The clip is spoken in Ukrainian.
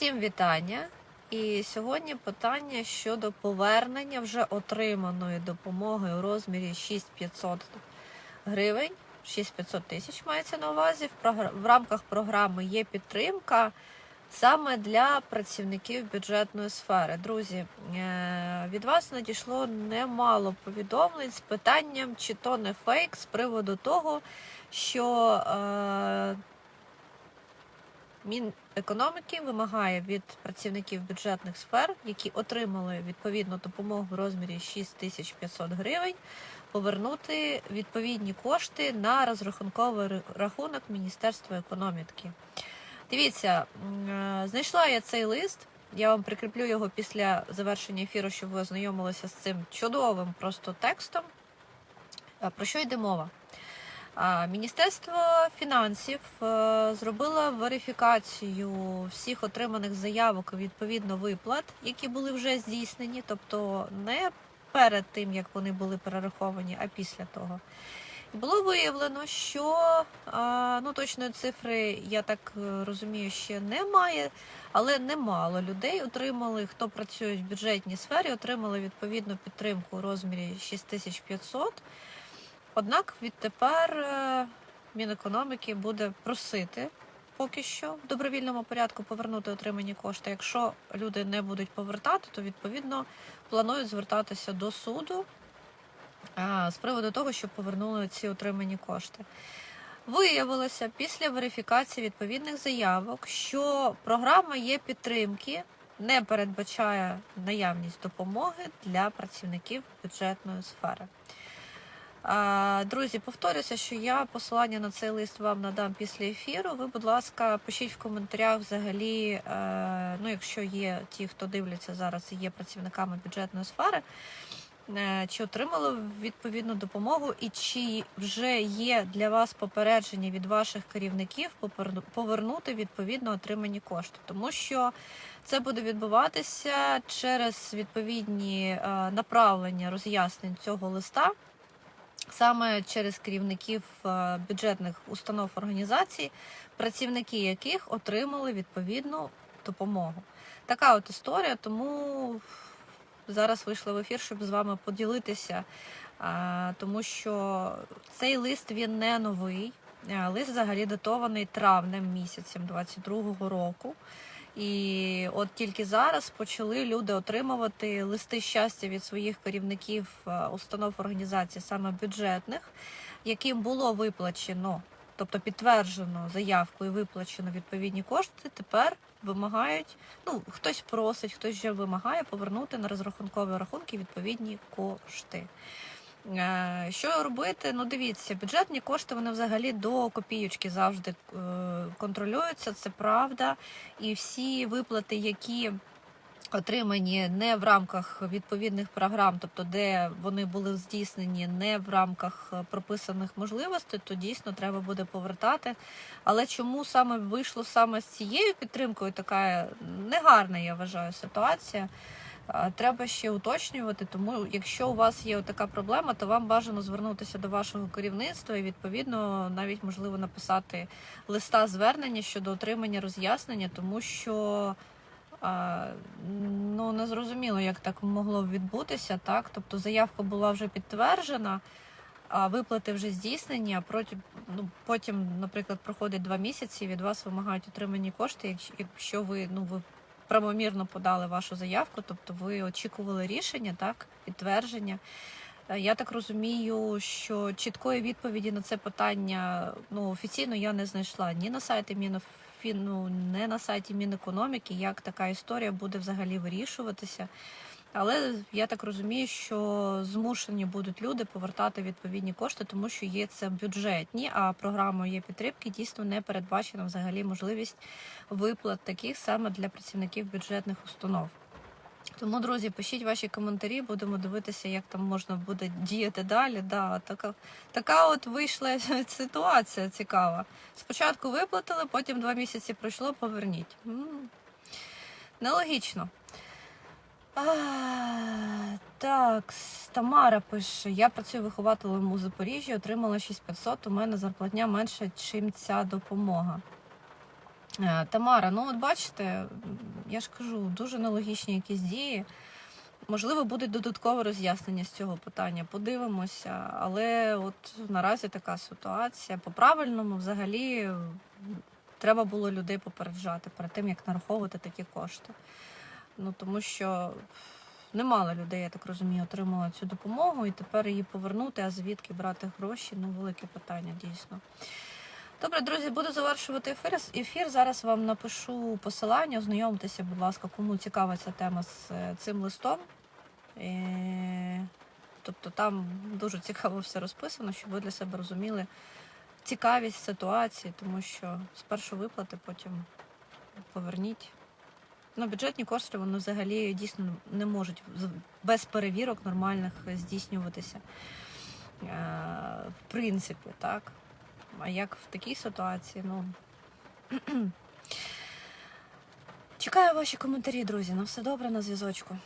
Всім вітання! І сьогодні питання щодо повернення вже отриманої допомоги у розмірі 6500 гривень, 6500 тисяч мається на увазі. В, рамках програми є підтримка саме для працівників бюджетної сфери. Друзі, е, від вас надійшло немало повідомлень з питанням, чи то не фейк з приводу того, що е, Мінекономіки вимагає від працівників бюджетних сфер, які отримали відповідну допомогу в розмірі 6500 гривень, повернути відповідні кошти на розрахунковий рахунок Міністерства економіки. Дивіться, е, знайшла я цей лист. Я вам прикріплю його після завершення ефіру, щоб ви ознайомилися з цим чудовим просто текстом. Е, Про що йде мова? Міністерство фінансів е, зробило верифікацію всіх отриманих заявок і відповідно виплат, які були вже здійснені, тобто не перед тим, як вони були перераховані, а після того. Було виявлено, що ну, точної цифри, я так е, розумію, ще немає, але немало людей отримали, хто працює в бюджетній сфері, отримали відповідну підтримку у розмірі 6500. Однак відтепер е, Мінекономіки буде просити поки що в добровільному порядку повернути отримані кошти. Якщо люди не будуть повертати, то відповідно планують звертатися до суду з приводу того, щоб повернули ці отримані кошти. Виявилося після верифікації відповідних заявок, що програма є підтримки не передбачає наявність допомоги для працівників бюджетної сфери. Друзі, повторюся, що я посилання на цей лист вам надам після ефіру. Ви, будь ласка, пишіть в коментарях взагалі, е, ну, якщо є ті, хто дивляться зараз і є працівниками бюджетної сфери, е, чи отримали відповідну допомогу, і чи вже є для вас попередження від ваших керівників повернути відповідно отримані кошти, тому що це буде відбуватися через відповідні е, направлення роз'яснень цього листа саме через керівників е, бюджетних установ організацій, працівники яких отримали відповідну допомогу. Така от історія, тому зараз вийшла в ефір, щоб з вами поділитися, тому що цей лист він не новий. Е, Лист взагалі датований травнем місяцем 22-го року. І от тільки зараз почали люди отримувати листи щастя від своїх керівників е, установ організацій, саме бюджетних, яким було виплачено, тобто підтверджено заявку і виплачено відповідні кошти. Тепер вимагають, ну хтось просить, хтось вже вимагає повернути на розрахункові рахунки відповідні кошти. Е, Що робити? Ну, дивіться, бюджетні кошти вони взагалі до копійочки завжди е, контролюються, це правда. І всі виплати, які отримані не в рамках відповідних програм, тобто де вони були здійснені не в рамках прописаних можливостей, то дійсно треба буде повертати. Але чому саме вийшло саме з цією підтримкою, така негарна, я вважаю, ситуація. Треба ще уточнювати, тому якщо у вас є така проблема, то вам бажано звернутися до вашого керівництва і відповідно навіть можливо написати листа звернення щодо отримання роз'яснення, тому що ну не зрозуміло, як так могло відбутися. Так, тобто заявка була вже підтверджена. А виплати вже здійснені, а проти, ну, потім, наприклад, проходить два місяці, від вас вимагають отримані кошти, якщо ви ну ви правомірно подали вашу заявку, тобто ви очікували рішення, так, підтвердження. Е, Я так розумію, що чіткої відповіді на це питання ну, офіційно я не знайшла ні на сайті Мінфіну, ні на сайті Мінекономіки, як така історія буде взагалі вирішуватися. Але я так розумію, що змушені будуть люди повертати відповідні кошти, тому що є це бюджетні, а програмою є підтримки дійсно не передбачена взагалі можливість виплат таких саме для працівників бюджетних установ. Тому, друзі, пишіть ваші коментарі, будемо дивитися, як там можна буде діяти далі. Да, така, така от вийшла ситуація цікава. Спочатку виплатили, потім два місяці пройшло, поверніть. Нелогічно. А, так, Тамара пише: я працюю вихователем у Запоріжжі, отримала 6500, у мене зарплатня менша, чим ця допомога. Е, Тамара, ну от бачите, я ж кажу, дуже нелогічні якісь дії. Можливо, буде додаткове роз'яснення з цього питання. Подивимося. Але от наразі така ситуація. По-правильному, взагалі, треба було людей попереджати перед тим, як нараховувати такі кошти. Ну тому що немало людей, я так розумію, отримала цю допомогу, і тепер її повернути, а звідки брати гроші ну велике питання дійсно. Добре, друзі, буду завершувати ефір. ефір. Зараз вам напишу посилання. Ознайомтеся, будь ласка, кому цікава ця тема з е, цим листом. Е, Тобто там дуже цікаво все розписано, щоб ви для себе розуміли цікавість ситуації, тому що спершу виплати, потім поверніть. Ну, бюджетні кошти вони взагалі дійсно не можуть без перевірок нормальних здійснюватися. Е, В принципі, так. А як в такій ситуації, ну. Чекаю ваші коментарі, друзі. На все добре на зв'язочку.